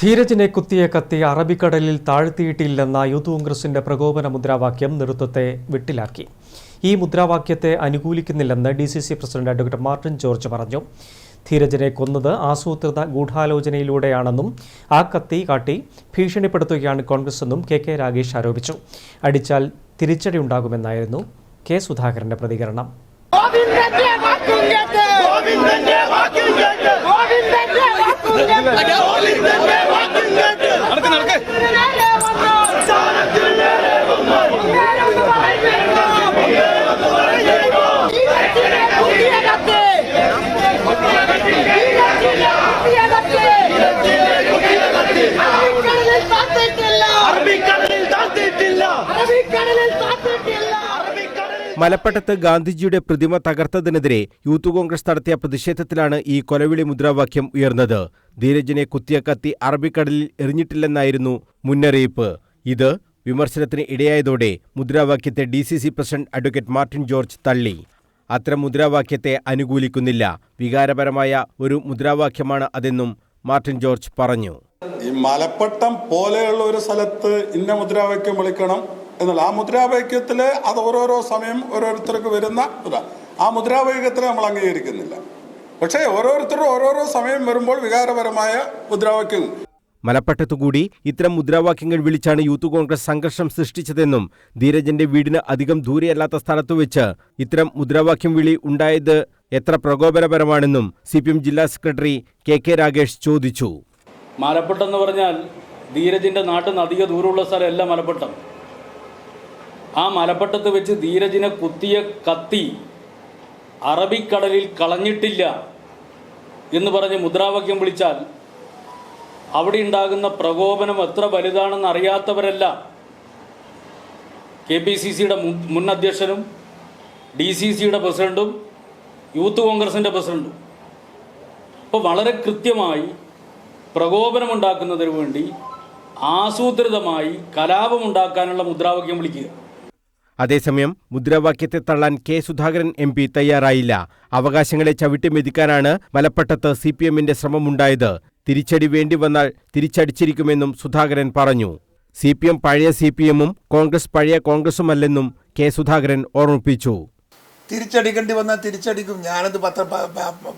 ധീരജിനെ കുത്തിയ കത്തി അറബിക്കടലിൽ താഴ്ത്തിയിട്ടില്ലെന്ന യൂത്ത് കോൺഗ്രസിന്റെ പ്രകോപന മുദ്രാവാക്യം നേതൃത്വത്തെ വിട്ടിലാക്കി. ഈ മുദ്രാവാക്യത്തെ അനുകൂലിക്കുന്നില്ലെന്ന് D C C president advocate Martin George പറഞ്ഞു. ധീരജിനെ കൊന്നത് ആസൂത്രിത ഗൂഢാലോചനയിലൂടെയാണെന്നും ആ കത്തി കാട്ടി ഭീഷണിപ്പെടുത്തുകയാണ് കോൺഗ്രസ് എന്നും കെ കെ രാഗേഷ് ആരോപിച്ചു. അടിച്ചാൽ തിരിച്ചടിയുണ്ടാകുമെന്നായിരുന്നു കെ സുധാകരന്റെ പ്രതികരണം. أنا أقول لك മലപ്പട്ടത്ത് ഗാന്ധിജിയുടെ പ്രതിമ തകർത്തതിനെതിരെ യൂത്ത് കോൺഗ്രസ് നടത്തിയ പ്രതിഷേധത്തിലാണ് ഈ കൊലവിളി മുദ്രാവാക്യം ഉയർന്നത്. ധീരജിനെ കുത്തിയ കത്തി അറബിക്കടലിൽ എറിഞ്ഞിട്ടില്ലെന്നായിരുന്നു മുന്നറിയിപ്പ്. ഇത് വിമർശനത്തിന് ഇടയായതോടെ മുദ്രാവാക്യത്തെ D C C president advocate Martin George തള്ളി. അത്തരം മുദ്രാവാക്യത്തെ അനുകൂലിക്കുന്നില്ല. വികാരപരമായ ഒരു മുദ്രാവാക്യമാണ് അതെന്നും മാർട്ടിൻ ജോർജ് പറഞ്ഞു. ഈ മലപ്പട്ടം പോലെയുള്ള ഒരു സ്ഥലത്ത് ഇന്ന മുദ്രാവാക്യം വിളിക്കണം. എന്നുള്ള ആ മുദ്രാവാക്യത്തിൽ അത് ഓരോരോ സമയം ഓരോരുത്തർക്ക് വരുന്ന ഇതാ. ആ മുദ്രാവാക്യത്തിൽ നമ്മൾ അംഗീകരിക്കുന്നില്ല. പക്ഷേ ഓരോരുത്തരും ഓരോരോ സമയം വരുമ്പോൾ വികാരപരമായ മുദ്രാവാക്യങ്ങൾ. മലപ്പട്ടത്തുകൂടി ഇത്തരം മുദ്രാവാക്യങ്ങൾ വിളിച്ചാണ് യൂത്ത് കോൺഗ്രസ് സംഘർഷം സൃഷ്ടിച്ചതെന്നും ധീരജന്റെ വീടിന് അധികം ദൂരെയല്ലാത്ത സ്ഥലത്തു വെച്ച് ഇത്തരം മുദ്രാവാക്യം വിളി ഉണ്ടായത് എത്ര പ്രകോപനപരമാണെന്നും സി പി എം ജില്ലാ സെക്രട്ടറി കെ കെ രാഗേഷ് ചോദിച്ചു. മലപ്പട്ടം എന്ന് പറഞ്ഞാൽ ധീരജിന്റെ നാട്ടിൽ നിന്ന് അധിക ദൂരമുള്ള സ്ഥലമല്ല മലപ്പട്ടം ആ മലപ്പട്ടത്ത് വെച്ച് ധീരജിനെ കുത്തിയ കത്തി അറബിക്കടലിൽ കളഞ്ഞിട്ടില്ല എന്ന് പറഞ്ഞ് മുദ്രാവാക്യം വിളിച്ചാൽ അവിടെ ഉണ്ടാകുന്ന പ്രകോപനം എത്ര വലുതാണെന്ന് അറിയാത്തവരല്ല. കെ പി സി സിയുടെ മുൻ അധ്യക്ഷനും ഡി സി സിയുടെ പ്രസിഡന്റും യൂത്ത് കോൺഗ്രസിന്റെ പ്രസിഡന്റും. അപ്പോൾ വളരെ കൃത്യമായി പ്രകോപനമുണ്ടാക്കുന്നതിന് വേണ്ടി ആസൂത്രിതമായി കലാപമുണ്ടാക്കാനുള്ള മുദ്രാവാക്യം വിളിക്കുക. അതേസമയം മുദ്രാവാക്യത്തെ തള്ളാൻ കെ സുധാകരൻ എം പി തയ്യാറായില്ല. അവകാശങ്ങളെ ചവിട്ടി മെതിക്കാനാണ് മലപ്പട്ടത്ത് സി പി എമ്മിന്റെ ശ്രമമുണ്ടായത്. തിരിച്ചടി വേണ്ടി വന്നാൽ തിരിച്ചടിച്ചിരിക്കുമെന്നും സുധാകരൻ പറഞ്ഞു. സി പി എം പഴയ സി പി എമ്മും കോൺഗ്രസ് പഴയ കോൺഗ്രസുമല്ലെന്നും കെ സുധാകരൻ ഓർമ്മിപ്പിച്ചു. തിരിച്ചടിക്കേണ്ടി വന്നാൽ തിരിച്ചടിക്കും. ഞാനത് പത്ര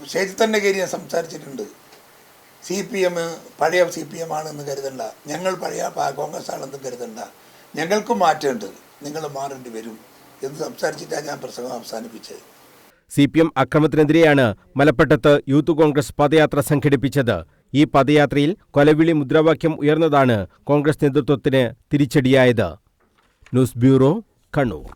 സ്റ്റേജിൽ തന്നെ കയറി ഞാൻ സംസാരിച്ചിട്ടുണ്ട്. സി പി എം പഴയ സി പി എം ആണെന്ന് കരുതണ്ട. ഞങ്ങൾ പഴയ കോൺഗ്രസ് ആണെന്ന് കരുതണ്ട. ഞങ്ങൾക്കും മാറ്റമുണ്ട്. നിങ്ങൾ മാറേണ്ടി വരും എന്ന് സംസാരിച്ചിട്ടാണ് ഞാൻ പ്രസംഗം അവസാനിപ്പിച്ചത്. സി പി എം അക്രമത്തിനെതിരെയാണ് മലപ്പട്ടത്ത് യൂത്ത് കോൺഗ്രസ് പദയാത്ര സംഘടിപ്പിച്ചത്. ഈ പദയാത്രയിൽ കൊലവിളി മുദ്രാവാക്യം ഉയർന്നതാണ് കോൺഗ്രസ് നേതൃത്വത്തിന് തിരിച്ചടിയായത്. News bureau Kannur.